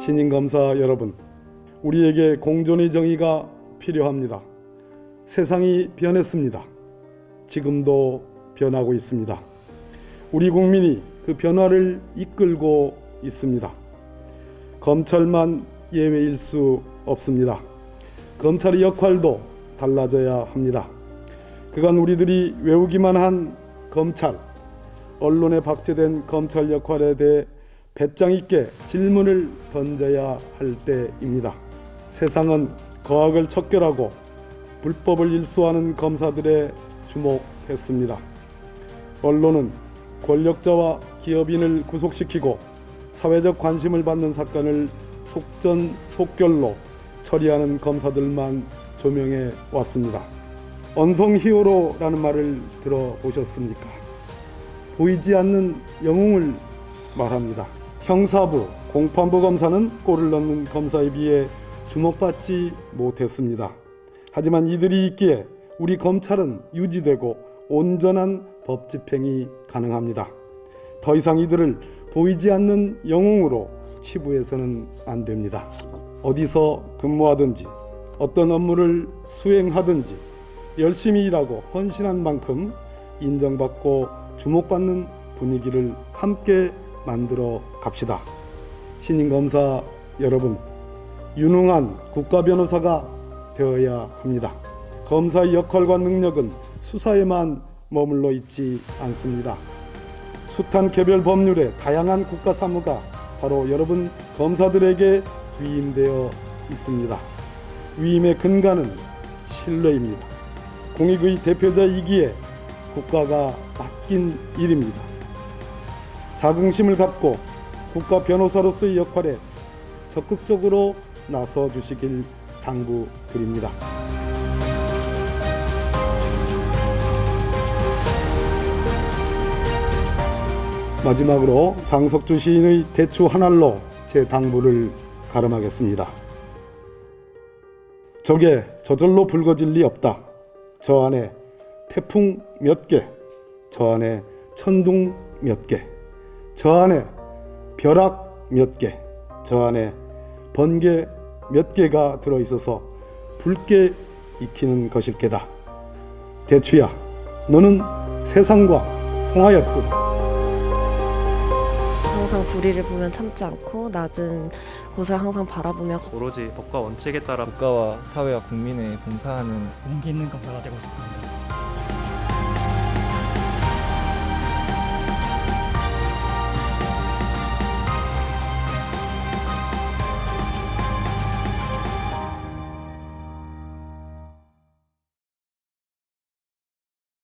신임 검사 여러분, 우리에게 공존의 정의가 필요합니다. 세상이 변했습니다. 지금도 변하고 있습니다. 우리 국민이 그 변화를 이끌고 있습니다. 검찰만 예외일 수 없습니다. 검찰의 역할도 달라져야 합니다. 그간 우리들이 외우기만 한 검찰, 언론에 박제된 검찰 역할에 대해 배짱 있게 질문을 던져야 할 때입니다. 세상은 거악을 척결하고 불법을 일소하는 검사들에 주목했습니다. 언론은 권력자와 기업인을 구속시키고 사회적 관심을 받는 사건을 속전속결로 처리하는 검사들만 조명해 왔습니다. 언성 히어로라는 말을 들어보셨습니까? 보이지 않는 영웅을 말합니다. 형사부, 공판부 검사는 골을 넣는 검사에 비해 주목받지 못했습니다. 하지만 이들이 있기에 우리 검찰은 유지되고 온전한 법 집행이 가능합니다. 더 이상 이들을 보이지 않는 영웅으로 치부해서는 안 됩니다. 어디서 근무하든지 어떤 업무를 수행하든지 열심히 일하고 헌신한 만큼 인정받고 주목받는 분위기를 함께 만들어 갑시다. 신임 검사 여러분, 유능한 국가 변호사가 되어야 합니다. 검사의 역할과 능력은 수사에만 머물러 있지 않습니다. 숱한 개별 법률의 다양한 국가 사무가 바로 여러분 검사들에게 위임되어 있습니다. 위임의 근간은 신뢰입니다. 공익의 대표자이기에 국가가 맡긴 일입니다. 자긍심을 갖고 국가 변호사로서의 역할에 적극적으로 나서 주시길 당부드립니다. 마지막으로 장석주 시인의 대추 한 알로 제 당부를 가름하겠습니다. 저게 저절로 붉어질 리 없다. 저 안에 태풍 몇 개, 저 안에 천둥 몇 개, 저 안에 벼락 몇 개, 저 안에 번개 몇 개가 들어 있어서 붉게 익히는 것일 게다. 대추야, 너는 세상과 통하였구나. 항상 불의를 보면 참지 않고 낮은 곳을 항상 바라보며 오로지 법과 원칙에 따라 국가와 사회와 국민에 봉사하는 용기 있는 검사가 되고 싶습니다.